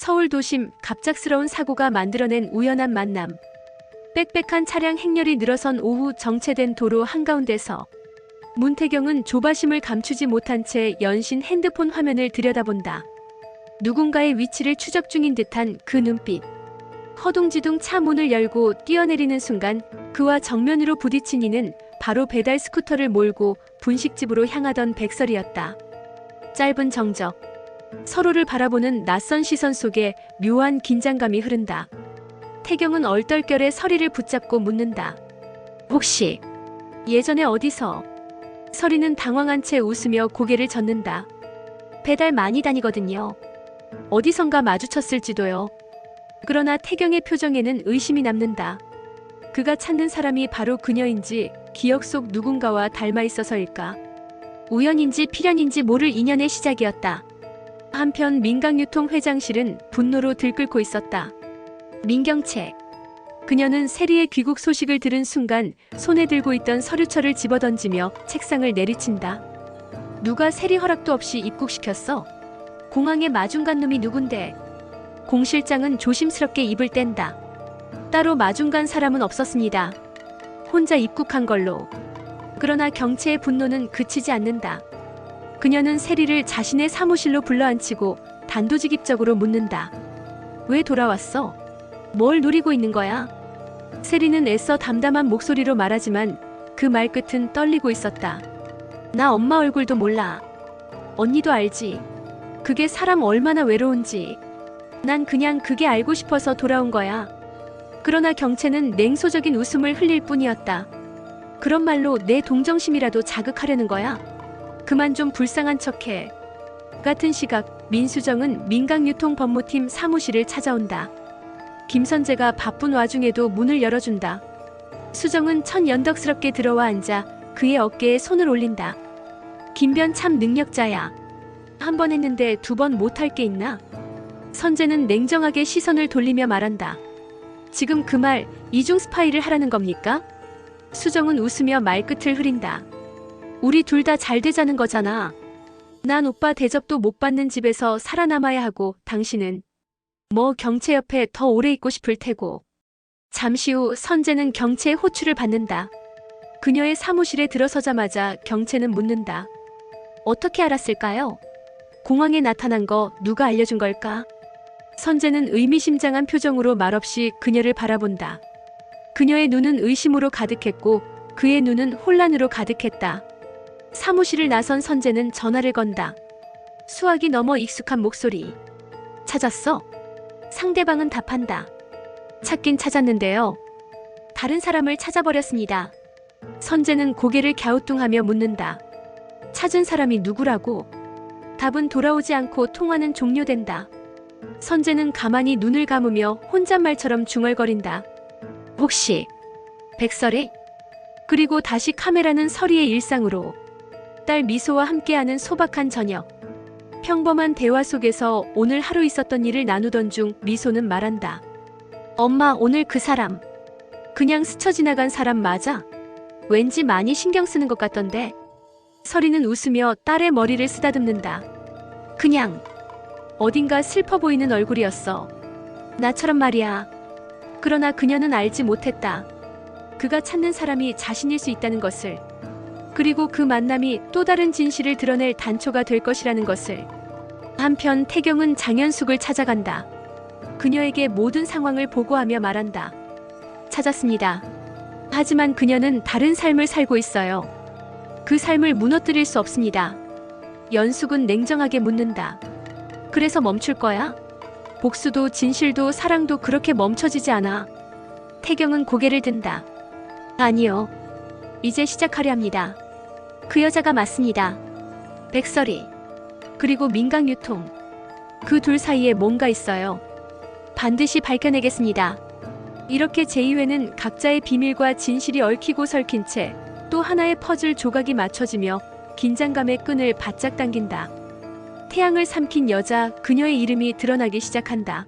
서울 도심 갑작스러운 사고가 만들어낸 우연한 만남. 빽빽한 차량 행렬이 늘어선 오후 정체된 도로 한가운데서 문태경은 조바심을 감추지 못한 채 연신 핸드폰 화면을 들여다본다. 누군가의 위치를 추적 중인 듯한 그 눈빛. 허둥지둥 차 문을 열고 뛰어내리는 순간 그와 정면으로 부딪힌 이는 바로 배달 스쿠터를 몰고 분식집으로 향하던 백설이었다. 짧은 정적. 서로를 바라보는 낯선 시선 속에 묘한 긴장감이 흐른다. 태경은 얼떨결에 서리를 붙잡고 묻는다. 혹시 예전에 어디서? 서리는 당황한 채 웃으며 고개를 젓는다. 배달 많이 다니거든요. 어디선가 마주쳤을지도요. 그러나 태경의 표정에는 의심이 남는다. 그가 찾는 사람이 바로 그녀인지 기억 속 누군가와 닮아 있어서일까? 우연인지 필연인지 모를 인연의 시작이었다. 한편 민강유통 회장실은 분노로 들끓고 있었다. 민경채. 그녀는 세리의 귀국 소식을 들은 순간 손에 들고 있던 서류철을 집어던지며 책상을 내리친다. 누가 세리 허락도 없이 입국시켰어? 공항에 마중 간 놈이 누군데? 공 실장은 조심스럽게 입을 뗀다. 따로 마중 간 사람은 없었습니다. 혼자 입국한 걸로. 그러나 경채의 분노는 그치지 않는다. 그녀는 세리를 자신의 사무실로 불러앉히고 단도직입적으로 묻는다. 왜 돌아왔어? 뭘 노리고 있는 거야? 세리는 애써 담담한 목소리로 말하지만 그 말끝은 떨리고 있었다. 나 엄마 얼굴도 몰라. 언니도 알지. 그게 사람 얼마나 외로운지. 난 그냥 그게 알고 싶어서 돌아온 거야. 그러나 경채는 냉소적인 웃음을 흘릴 뿐이었다. 그런 말로 내 동정심이라도 자극하려는 거야? 그만 좀 불쌍한 척해. 같은 시각 민수정은 민강유통 법무팀 사무실을 찾아온다. 김선재가 바쁜 와중에도 문을 열어준다. 수정은 천연덕스럽게 들어와 앉아 그의 어깨에 손을 올린다. 김변 참 능력자야. 한 번 했는데 두 번 못할 게 있나? 선재는 냉정하게 시선을 돌리며 말한다. 지금 그 말 이중 스파이를 하라는 겁니까? 수정은 웃으며 말끝을 흐린다. 우리 둘 다 잘 되자는 거잖아. 난 오빠 대접도 못 받는 집에서 살아남아야 하고 당신은 뭐 경채 옆에 더 오래 있고 싶을 테고. 잠시 후 선재는 경채의 호출을 받는다. 그녀의 사무실에 들어서자마자 경채는 묻는다. 어떻게 알았을까요? 공항에 나타난 거 누가 알려준 걸까? 선재는 의미심장한 표정으로 말없이 그녀를 바라본다. 그녀의 눈은 의심으로 가득했고 그의 눈은 혼란으로 가득했다. 사무실을 나선 선재는 전화를 건다. 수학이 넘어 익숙한 목소리. 찾았어? 상대방은 답한다. 찾긴 찾았는데요. 다른 사람을 찾아버렸습니다. 선재는 고개를 갸우뚱하며 묻는다. 찾은 사람이 누구라고? 답은 돌아오지 않고 통화는 종료된다. 선재는 가만히 눈을 감으며 혼잣말처럼 중얼거린다. 혹시 백설이? 그리고 다시 카메라는 서리의 일상으로 딸 미소와 함께하는 소박한 저녁. 평범한 대화 속에서 오늘 하루 있었던 일을 나누던 중 미소는 말한다. 엄마 오늘 그 사람 그냥 스쳐 지나간 사람 맞아? 왠지 많이 신경 쓰는 것 같던데. 서리는 웃으며 딸의 머리를 쓰다듬는다. 그냥 어딘가 슬퍼 보이는 얼굴이었어. 나처럼 말이야. 그러나 그녀는 알지 못했다. 그가 찾는 사람이 자신일 수 있다는 것을. 그리고 그 만남이 또 다른 진실을 드러낼 단초가 될 것이라는 것을. 한편 태경은 장현숙을 찾아간다. 그녀에게 모든 상황을 보고하며 말한다. 찾았습니다. 하지만 그녀는 다른 삶을 살고 있어요. 그 삶을 무너뜨릴 수 없습니다. 연숙은 냉정하게 묻는다. 그래서 멈출 거야? 복수도 진실도 사랑도 그렇게 멈춰지지 않아. 태경은 고개를 든다. 아니요. 이제 시작하려 합니다. 그 여자가 맞습니다. 백설이. 그리고 민강 유통. 그 둘 사이에 뭔가 있어요. 반드시 밝혀내겠습니다. 이렇게 제2회는 각자의 비밀과 진실이 얽히고 설킨 채 또 하나의 퍼즐 조각이 맞춰지며 긴장감의 끈을 바짝 당긴다. 태양을 삼킨 여자, 그녀의 이름이 드러나기 시작한다.